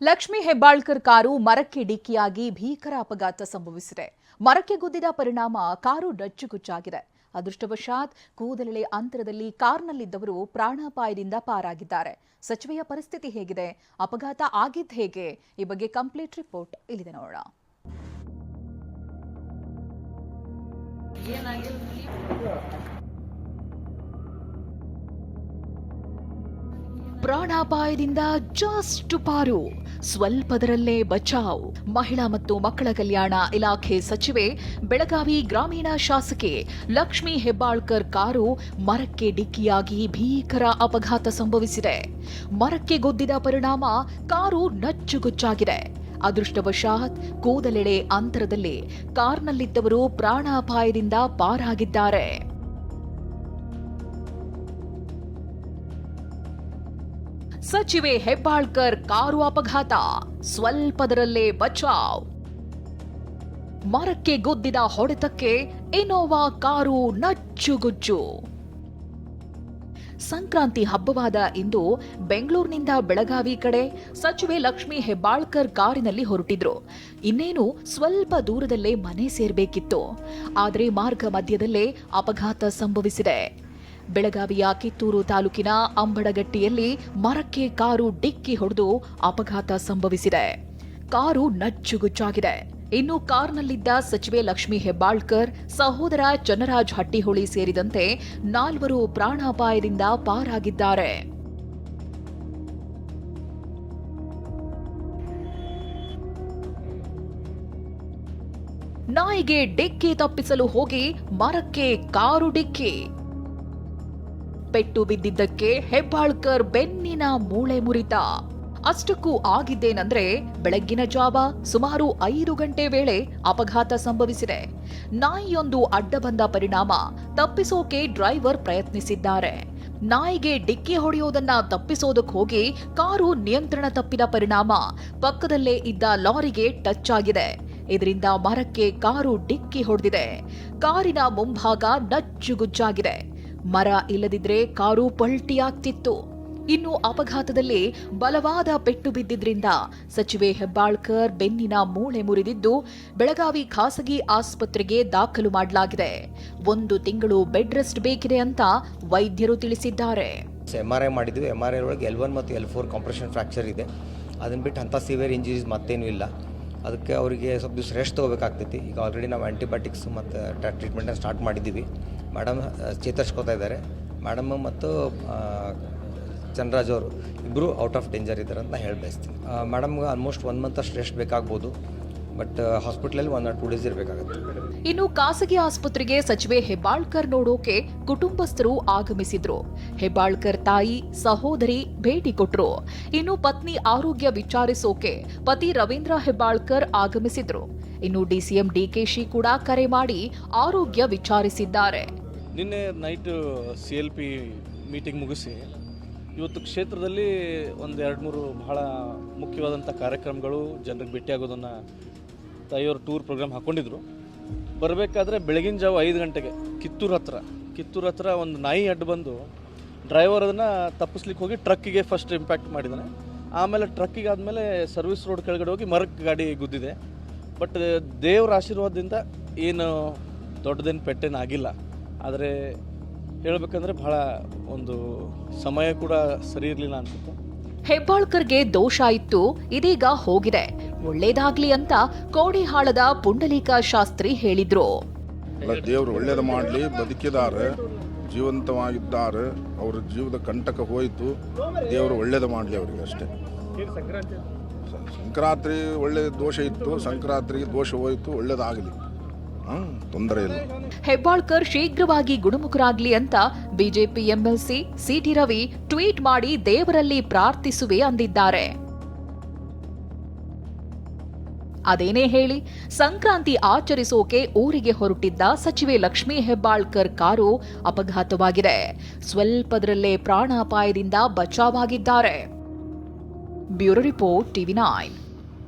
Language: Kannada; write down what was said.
ಲಕ್ಷ್ಮಿ ಹೆಬ್ಬಾಳ್ಕರ್ ಕಾರು ಮರಕ್ಕೆ ಡಿಕ್ಕಿಯಾಗಿ ಭೀಕರ ಅಪಘಾತ ಸಂಭವಿಸಿದೆ. ಮರಕ್ಕೆ ಗುದ್ದಿದ ಪರಿಣಾಮ ಕಾರು ಡಚ್ಚುಗುಚ್ಚಾಗಿದೆ ಅದೃಷ್ಟವಶಾತ್ ಕೂದಲೆಳೆ ಅಂತರದಲ್ಲಿ ಕಾರ್ನಲ್ಲಿದ್ದವರು ಪ್ರಾಣಾಪಾಯದಿಂದ ಪಾರಾಗಿದ್ದಾರೆ. ಸಚಿವೆಯ ಪರಿಸ್ಥಿತಿ ಹೇಗಿದೆ? ಅಪಘಾತ ಆಗಿದ್ದು ಹೇಗೆ? ಈ ಬಗ್ಗೆ ಕಂಪ್ಲೀಟ್ ರಿಪೋರ್ಟ್ ಇಲ್ಲಿದೆ ನೋಡೋಣ. ಪ್ರಾಣಾಪಾಯದಿಂದ ಜಸ್ಟ್ ಪಾರು. ಸ್ವಲ್ಪದರಲ್ಲೇ ಬಚಾವ್. ಮಹಿಳಾ ಮತ್ತು ಮಕ್ಕಳ ಕಲ್ಯಾಣ ಇಲಾಖೆ ಸಚಿವೆ, ಬೆಳಗಾವಿ ಗ್ರಾಮೀಣ ಶಾಸಕಿ ಲಕ್ಷ್ಮಿ ಹೆಬ್ಬಾಳ್ಕರ್ ಕಾರು ಮರಕ್ಕೆ ಡಿಕ್ಕಿಯಾಗಿ ಭೀಕರ ಅಪಘಾತ ಸಂಭವಿಸಿದೆ. ಮರಕ್ಕೆ ಗುದ್ದಿದ ಪರಿಣಾಮ ಕಾರು ನಚ್ಚುಗುಚ್ಚಾಗಿದೆ. ಅದೃಷ್ಟವಶಾತ್ ಕೂದಲೆಳೆ ಅಂತರದಲ್ಲಿ ಕಾರ್ನಲ್ಲಿದ್ದವರು ಪ್ರಾಣಾಪಾಯದಿಂದ ಪಾರಾಗಿದ್ದಾರೆ. ಸಚಿವೆ ಹೆಬ್ಬಾಳ್ಕರ್ ಕಾರು ಅಪಘಾತ. ಸ್ವಲ್ಪದರಲ್ಲೇ ಬಚಾವ್. ಮರಕ್ಕೆ ಗುದ್ದಿದ ಹೊಡೆತಕ್ಕೆ ಇನೋವಾ ಕಾರು ನಚ್ಚುಗುಜ್ಜು. ಸಂಕ್ರಾಂತಿ ಹಬ್ಬವಾದ ಇಂದು ಬೆಂಗಳೂರಿನಿಂದ ಬೆಳಗಾವಿ ಕಡೆ ಸಚಿವೆ ಲಕ್ಷ್ಮಿ ಹೆಬ್ಬಾಳ್ಕರ್ ಕಾರಿನಲ್ಲಿ ಹೊರಟಿದ್ರು. ಇನ್ನೇನು ಸ್ವಲ್ಪ ದೂರದಲ್ಲೇ ಮನೆ ಸೇರಬೇಕಿತ್ತು. ಆದರೆ ಮಾರ್ಗ ಮಧ್ಯದಲ್ಲೇ ಅಪಘಾತ ಸಂಭವಿಸಿದೆ. ಬೆಳಗಾವಿಯ ಕಿತ್ತೂರು ತಾಲೂಕಿನ ಅಂಬಡಗಟ್ಟಿಯಲ್ಲಿ ಮರಕ್ಕೆ ಕಾರು ಡಿಕ್ಕಿ ಹೊಡೆದು ಅಪಘಾತ ಸಂಭವಿಸಿದೆ. ಕಾರು ನಚ್ಚುಗುಚ್ಚಾಗಿದೆ. ಇನ್ನು ಕಾರ್ನಲ್ಲಿದ್ದ ಸಚಿವೆ ಲಕ್ಷ್ಮಿ ಹೆಬ್ಬಾಳ್ಕರ್, ಸಹೋದರ ಚನ್ನರಾಜ್ ಹಟ್ಟಿಹೊಳಿ ಸೇರಿದಂತೆ ನಾಲ್ವರು ಪ್ರಾಣಾಪಾಯದಿಂದ ಪಾರಾಗಿದ್ದಾರೆ. ನಾಯಿಗೆ ಡಿಕ್ಕಿ ತಪ್ಪಿಸಲು ಹೋಗಿ ಮರಕ್ಕೆ ಕಾರು ಡಿಕ್ಕಿ. ಪೆಟ್ಟು ಬಿದ್ದಿದ್ದಕ್ಕೆ ಹೆಬ್ಬಾಳ್ಕರ್ ಬೆನ್ನಿನ ಮೂಳೆ ಮುರಿತ. ಅಷ್ಟಕ್ಕೂ ಆಗಿದ್ದೇನಂದ್ರೆ ಬೆಳಗ್ಗಿನ ಜಾವ ಸುಮಾರು ಐದು ಗಂಟೆ ವೇಳೆ ಅಪಘಾತ ಸಂಭವಿಸಿದೆ. ನಾಯಿಯೊಂದು ಅಡ್ಡ ಬಂದ ಪರಿಣಾಮ ತಪ್ಪಿಸೋಕೆ ಡ್ರೈವರ್ ಪ್ರಯತ್ನಿಸಿದ್ದಾರೆ. ನಾಯಿಗೆ ಡಿಕ್ಕಿ ಹೊಡೆಯೋದನ್ನ ತಪ್ಪಿಸೋದಕ್ಕೆ ಹೋಗಿ ಕಾರು ನಿಯಂತ್ರಣ ತಪ್ಪಿದ ಪರಿಣಾಮ ಪಕ್ಕದಲ್ಲೇ ಇದ್ದ ಲಾರಿಗೆ ಟಚ್ ಆಗಿದೆ. ಇದರಿಂದ ಮರಕ್ಕೆ ಕಾರು ಡಿಕ್ಕಿ ಹೊಡೆದಿದೆ. ಕಾರಿನ ಮುಂಭಾಗ ನಚ್ಚುಗುಜ್ಜಾಗಿದೆ ಮರ ಇಲ್ಲದಿದ್ರೆ ಕಾರು ಪಲ್ಟಿಯಾಗ್ತಿತ್ತು. ಇನ್ನು ಅಪಘಾತದಲ್ಲಿ ಬಲವಾದ ಪೆಟ್ಟು ಬಿದ್ದಿದ್ರಿಂದ ಸಚಿವೆ ಹೆಬ್ಬಾಳ್ಕರ್ ಬೆನ್ನಿನ ಮೂಳೆ ಮುರಿದಿದ್ದು ಬೆಳಗಾವಿ ಖಾಸಗಿ ಆಸ್ಪತ್ರೆಗೆ ದಾಖಲು ಮಾಡಲಾಗಿದೆ. ಒಂದು ತಿಂಗಳು ಬೆಡ್ ರೆಸ್ಟ್ ಬೇಕಿದೆ ಅಂತ ವೈದ್ಯರು ತಿಳಿಸಿದ್ದಾರೆ. ಎಂ ಆರ್ ಐ ಮಾಡಿದ್ವಿ. ಎಂ ಆರ್ ಐ ಒಳಗೆ ಎಲ್ ಒನ್ ಮತ್ತು ಎಲ್ ಫೋರ್ ಕಾಂಪ್ರೆಷನ್ ಫ್ರ್ಯಾಕ್ಚರ್ ಇದೆ. ಅದನ್ನು ಬಿಟ್ಟು ಅಂಥ ಸಿವಿಯರ್ ಇಂಜುರೀಸ್ ಮತ್ತೇನೂ ಇಲ್ಲ. ಅದಕ್ಕೆ ಅವರಿಗೆ ಸ್ವಲ್ಪ ದಿವಸ ರೆಸ್ಟ್ ತೊಗೋಬೇಕಾಗ್ತೈತಿ. ಈಗ ಆಲ್ರೆಡಿ ನಾವು ಆ್ಯಂಟಿಬಯೋಟಿಕ್ಸ್ ಮತ್ತು ಟ್ರೀಟ್ಮೆಂಟನ್ನು ಸ್ಟಾರ್ಟ್ ಮಾಡಿದ್ದೀವಿ. ಮೇಡಮ್ ಚೇತರಿಸ್ಕೋತಾ ಇದ್ದಾರೆ. ಮೇಡಮ್ ಮತ್ತು ಚಂದ್ರಾಜ್ ಅವರು ಇಬ್ಬರು ಔಟ್ ಆಫ್ ಡೇಂಜರ್ ಇದ್ದಾರೆ ಅಂತ ಹೇಳಿ ಬಯಸ್ತೀನಿ. ಮೇಡಮ್ಗೆ ಆಲ್ಮೋಸ್ಟ್ ಒನ್ ಮಂತ್ ಅಷ್ಟು ರೆಸ್ಟ್ ಬೇಕಾಗ್ಬೋದು. ಬಟ್ ಹಾಸ್ಪಿಟ್ಲಲ್ಲಿ ಒನ್ ಆರ್ ಟೂ ಡೇಸ್ ಇರಬೇಕಾಗುತ್ತೆ. ಇನ್ನು ಖಾಸಗಿ ಆಸ್ಪತ್ರೆಗೆ ಸಚಿವೆ ಹೆಬ್ಬಾಳ್ಕರ್ ನೋಡೋಕೆ ಕುಟುಂಬಸ್ಥರು ಆಗಮಿಸಿದ್ರು. ಹೆಬ್ಬಾಳ್ಕರ್ ತಾಯಿ, ಸಹೋದರಿ ಭೇಟಿ ಕೊಟ್ರು. ಇನ್ನು ಪತ್ನಿ ಆರೋಗ್ಯ ವಿಚಾರಿಸೋಕೆ ಪತಿ ರವೀಂದ್ರ ಹೆಬ್ಬಾಳ್ಕರ್ ಆಗಮಿಸಿದ್ರು. ಇನ್ನು ಡಿಸಿಎಂ ಡಿಕೆಶಿ ಕೂಡ ಕರೆ ಮಾಡಿ ಆರೋಗ್ಯ ವಿಚಾರಿಸಿದ್ದಾರೆ. ನಿನ್ನೆ night C L P meeting ಮುಗಿಸಿ ಇವತ್ತು ಕ್ಷೇತ್ರದಲ್ಲಿ ಒಂದು ಎರಡು ಮೂರು ಬಹಳ ಮುಖ್ಯವಾದಂಥ ಕಾರ್ಯಕ್ರಮಗಳು ಜನರಿಗೆ ಭೇಟಿಯಾಗೋದನ್ನು ತಾಯಿಯವರು ಟೂರ್ ಪ್ರೋಗ್ರಾಮ್ ಹಾಕ್ಕೊಂಡಿದ್ರು. ಬರಬೇಕಾದ್ರೆ ಬೆಳಗಿನ ಜಾವ ಐದು ಗಂಟೆಗೆ ಕಿತ್ತೂರು ಹತ್ರ ಕಿತ್ತೂರು ಹತ್ರ ಒಂದು ನಾಯಿ ಅಡ್ಡು ಬಂದು ಡ್ರೈವರ್ ಅದನ್ನು ತಪ್ಪಿಸ್ಲಿಕ್ಕೆ ಹೋಗಿ ಟ್ರಕ್ಕಿಗೆ ಫಸ್ಟ್ ಇಂಪ್ಯಾಕ್ಟ್ ಮಾಡಿದ್ದಾನೆ ಆಮೇಲೆ ಟ್ರಕ್ಕಿಗೆ ಆದಮೇಲೆ ಸರ್ವಿಸ್ ರೋಡ್ ಕೆಳಗಡೆ ಹೋಗಿ ಮರಕ್ಕೆ ಗಾಡಿ ಗುದ್ದಿದೆ. ಬಟ್ ದೇವರ ಆಶೀರ್ವಾದದಿಂದ ಏನು ದೊಡ್ಡದೇನು ಪೆಟ್ಟೇನು ಆಗಿಲ್ಲ. ಆದರೆ ಹೇಳಬೇಕಂದ್ರೆ ಬಹಳ ಒಂದು ಸಮಯ ಕೂಡ ಸರಿ ಇರಲಿಲ್ಲ ಅನ್ಸುತ್ತೆ. ಹೆಬ್ಬಾಳ್ಕರ್ಗೆ ದೋಷ ಇತ್ತು ಇದೀಗ ಹೋಗಿದೆ. ಒಳ್ಳೇದಾಗ್ಲಿ ಅಂತ ಕೋಡಿಹಾಳದ ಪುಂಡಲೀಕ ಶಾಸ್ತ್ರಿ ಹೇಳಿದ್ರು. ದೇವರು ಒಳ್ಳೇದು ಮಾಡಲಿ ಬದುಕಿದ್ದಾರೆ ಜೀವಂತವಾಗಿದ್ದಾರೆ ಅವರ ಜೀವದ ಕಂಟಕ ಹೋಯಿತು ದೇವರು ಒಳ್ಳೇದು ಮಾಡಲಿ ಅವರಿಗೆ ಅಷ್ಟೇ. ಸಂಕ್ರಾಂತಿ ಒಳ್ಳೆ ದೋಷ ಇತ್ತು ಸಂಕ್ರಾಂತಿಗೆ ದೋಷ ಹೋಯಿತು ಒಳ್ಳೇದಾಗಲಿ. ಹೆಬ್ಬಾಳ್ಕರ್ ಶೀಘ್ರವಾಗಿ ಗುಣಮುಖರಾಗ್ಲಿ ಅಂತ BJP MLC, CT Ravi tweet ಮಾಡಿ ದೇವರಲ್ಲಿ ಪ್ರಾರ್ಥಿಸುವೆ ಅಂದಿದ್ದಾರೆ. ಅದೇನೇ ಹೇಳಿ, ಸಂಕ್ರಾಂತಿ ಆಚರಿಸೋಕೆ ಊರಿಗೆ ಹೊರಟಿದ್ದ ಸಚಿವೆ ಲಕ್ಷ್ಮೀ ಹೆಬ್ಬಾಳ್ಕರ್ ಕಾರು ಅಪಘಾತವಾಗಿದೆ. ಸ್ವಲ್ಪದರಲ್ಲೇ ಪ್ರಾಣಾಪಾಯದಿಂದ ಬಚಾವಾಗಿದ್ದಾರೆ ಬ್ಯೂರೋ ರಿಪೋರ್ಟ್ ಟಿವಿ ನೈನ್.